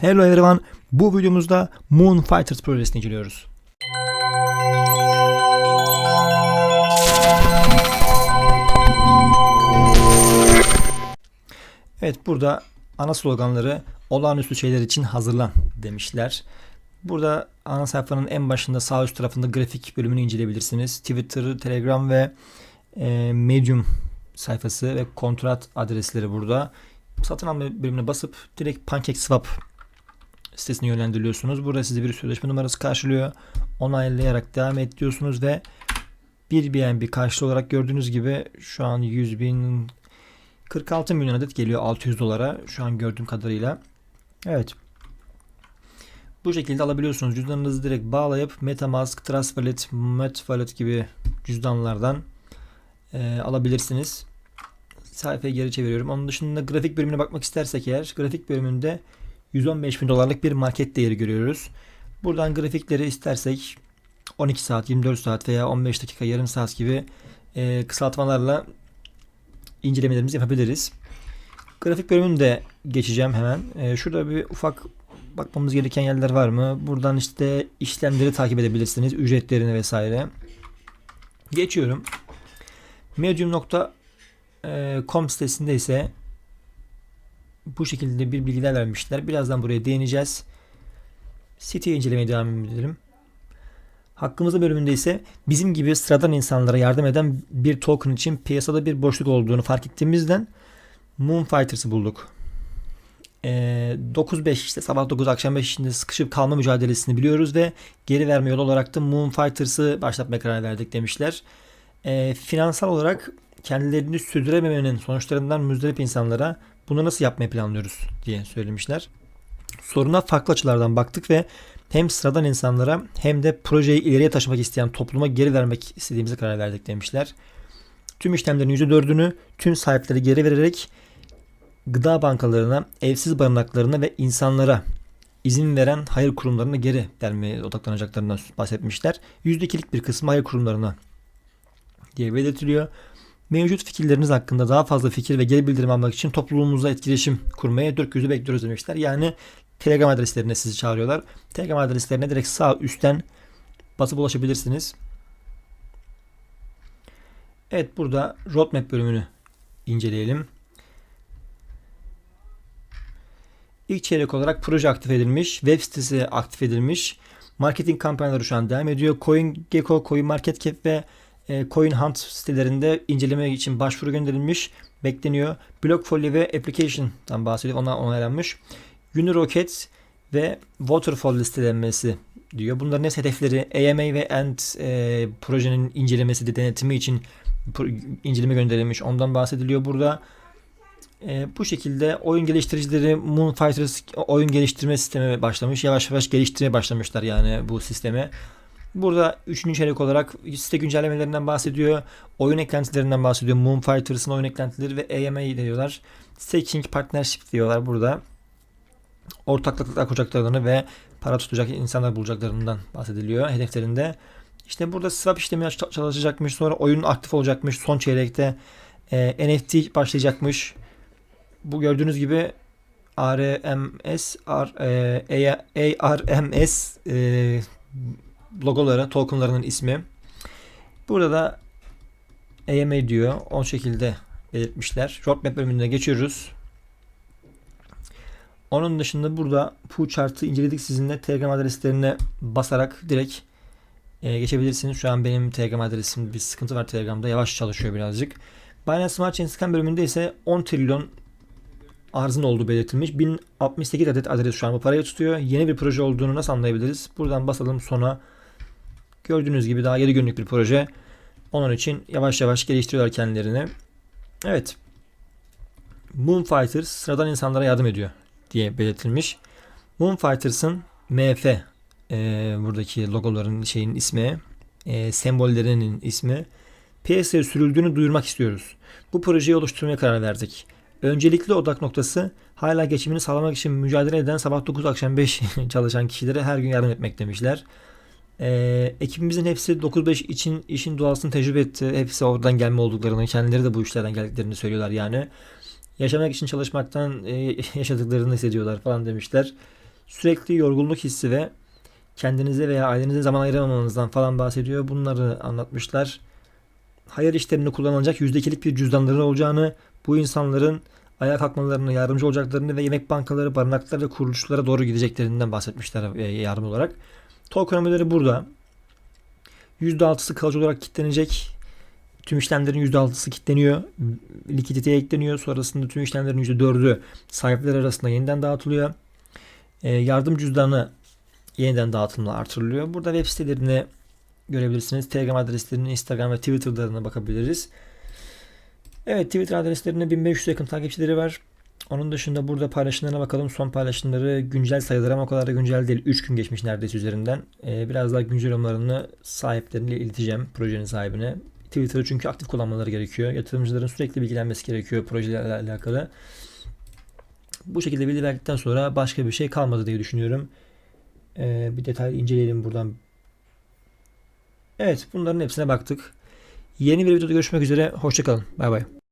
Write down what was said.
Hello everyone. Bu videomuzda Moon Fighters projesini inceliyoruz. Evet burada ana sloganları olağanüstü şeyler için hazırlan demişler. Burada ana sayfanın en başında sağ üst tarafında grafik bölümünü inceleyebilirsiniz. Twitter, Telegram ve e, Medium sayfası ve kontrat adresleri burada. Satın alma bölümüne basıp direkt PancakeSwap sitesine yönlendiriliyorsunuz. Burada sizi bir sözleşme numarası karşılıyor. Onaylayarak devam et ve bir BNB karşılığı olarak gördüğünüz gibi şu an 100 bin 46 milyon adet geliyor 600 dolara şu an gördüğüm kadarıyla. Evet. Bu şekilde alabiliyorsunuz. Cüzdanınızı direkt bağlayıp Metamask, Trust Wallet, Met Wallet gibi cüzdanlardan e, alabilirsiniz. Sayfayı geri çeviriyorum. Onun dışında grafik bölümüne bakmak istersek eğer grafik bölümünde 115 bin dolarlık bir market değeri görüyoruz. Buradan grafikleri istersek 12 saat, 24 saat veya 15 dakika, yarım saat gibi e, kısaltmalarla incelemelerimizi yapabiliriz. Grafik bölümünü de geçeceğim hemen. E, şurada bir ufak bakmamız gereken yerler var mı? Buradan işte işlemleri takip edebilirsiniz. Ücretlerini vesaire. Geçiyorum. Medium.com sitesinde ise bu şekilde bir bilgiler vermişler. Birazdan buraya değineceğiz. Siteyi incelemeye devam edelim. Hakkımızda bölümünde ise bizim gibi sıradan insanlara yardım eden bir token için piyasada bir boşluk olduğunu fark ettiğimizden Moon Fighters'ı bulduk. E, 9-5 işte sabah 9 akşam 5 içinde sıkışıp kalma mücadelesini biliyoruz ve geri verme yolu olarak da Moon Fighters'ı başlatmaya karar verdik demişler. E, finansal olarak kendilerini sürdürememenin sonuçlarından müzdarip insanlara bunu nasıl yapmayı planlıyoruz diye söylemişler. Soruna farklı açılardan baktık ve hem sıradan insanlara hem de projeyi ileriye taşımak isteyen topluma geri vermek istediğimize karar verdik demişler. Tüm işlemlerin %4'ünü tüm sahipleri geri vererek gıda bankalarına, evsiz barınaklarına ve insanlara izin veren hayır kurumlarına geri vermeye odaklanacaklarından bahsetmişler. %2'lik bir kısmı hayır kurumlarına diye belirtiliyor. Mevcut fikirleriniz hakkında daha fazla fikir ve geri bildirim almak için topluluğumuzla etkileşim kurmaya dört gözü bekliyoruz demişler. Yani Telegram adreslerine sizi çağırıyorlar. Telegram adreslerine direkt sağ üstten basıp ulaşabilirsiniz. Evet burada roadmap bölümünü inceleyelim. İlk çeyrek olarak proje aktif edilmiş, web sitesi aktif edilmiş, marketing kampanyaları şu an devam ediyor. CoinGecko, CoinMarketCap ve Coin Hunt sitelerinde inceleme için başvuru gönderilmiş, bekleniyor. Blockfolio ve Application'dan bahsediyor, ona onaylanmış. Unirocket ve Waterfall listelenmesi diyor. Bunların hepsi hedefleri AMA ve Ant e, projenin incelemesi de denetimi için inceleme gönderilmiş. Ondan bahsediliyor burada. E, bu şekilde oyun geliştiricileri Moon Fighters oyun geliştirme sistemi başlamış. Yavaş yavaş geliştirmeye başlamışlar yani bu sistemi. Burada üçüncü içerik olarak site güncellemelerinden bahsediyor. Oyun eklentilerinden bahsediyor. Moon Fighters'ın oyun eklentileri ve AMA diyorlar. Staking Partnership diyorlar burada. Ortaklıklar kuracaklarını ve para tutacak insanlar bulacaklarından bahsediliyor hedeflerinde. İşte burada swap işlemi çalışacakmış. Sonra oyun aktif olacakmış. Son çeyrekte e, NFT başlayacakmış. Bu gördüğünüz gibi RMS, R, e, ARMS e, logoları, tokenlarının ismi. Burada da AMA diyor. O şekilde belirtmişler. Roadmap bölümüne geçiyoruz. Onun dışında burada bu chart'ı inceledik sizinle. Telegram adreslerine basarak direkt e, geçebilirsiniz. Şu an benim Telegram adresim bir sıkıntı var Telegram'da. Yavaş çalışıyor birazcık. Binance Smart Chain Scan bölümünde ise 10 trilyon arzın olduğu belirtilmiş. 1068 adet adres şu an bu parayı tutuyor. Yeni bir proje olduğunu nasıl anlayabiliriz? Buradan basalım sona. Gördüğünüz gibi daha 7 günlük bir proje. Onun için yavaş yavaş geliştiriyorlar kendilerini. Evet. Moon Fighters sıradan insanlara yardım ediyor diye belirtilmiş. Moon Fighters'ın MF e, buradaki logoların şeyin ismi, e, sembollerinin ismi piyasaya sürüldüğünü duyurmak istiyoruz. Bu projeyi oluşturmaya karar verdik. Öncelikli odak noktası hala geçimini sağlamak için mücadele eden sabah 9 akşam 5 çalışan kişilere her gün yardım etmek demişler. Ee, ekibimizin hepsi 9-5 için işin doğasını tecrübe etti. Hepsi oradan gelme olduklarını, kendileri de bu işlerden geldiklerini söylüyorlar yani. Yaşamak için çalışmaktan e, yaşadıklarını hissediyorlar falan demişler. Sürekli yorgunluk hissi ve kendinize veya ailenize zaman ayıramamanızdan falan bahsediyor. Bunları anlatmışlar. Hayır işlerinde kullanılacak %2'lik bir cüzdanları olacağını, bu insanların ayağa kalkmalarına yardımcı olacaklarını ve yemek bankaları, barınaklar ve kuruluşlara doğru gideceklerinden bahsetmişler e, yardım olarak. Tokenomileri burada. %6'sı kalıcı olarak kilitlenecek. Tüm işlemlerin %6'sı kilitleniyor. Likiditeye ekleniyor. Sonrasında tüm işlemlerin %4'ü sahipler arasında yeniden dağıtılıyor. E, yardım cüzdanı yeniden dağıtımla artırılıyor. Burada web sitelerini görebilirsiniz. Telegram adreslerine, Instagram ve Twitter'larına bakabiliriz. Evet Twitter adreslerinde 1500 yakın takipçileri var. Onun dışında burada paylaşımlarına bakalım. Son paylaşımları güncel sayılar ama o kadar da güncel değil. 3 gün geçmiş neredeyse üzerinden. Ee, biraz daha güncel yorumlarını sahiplerine ileteceğim. Projenin sahibine. Twitter'ı çünkü aktif kullanmaları gerekiyor. Yatırımcıların sürekli bilgilenmesi gerekiyor projelerle alakalı. Bu şekilde bilgi verdikten sonra başka bir şey kalmadı diye düşünüyorum. Ee, bir detay inceleyelim buradan. Evet bunların hepsine baktık. Yeni bir videoda görüşmek üzere. Hoşçakalın. Bay bay.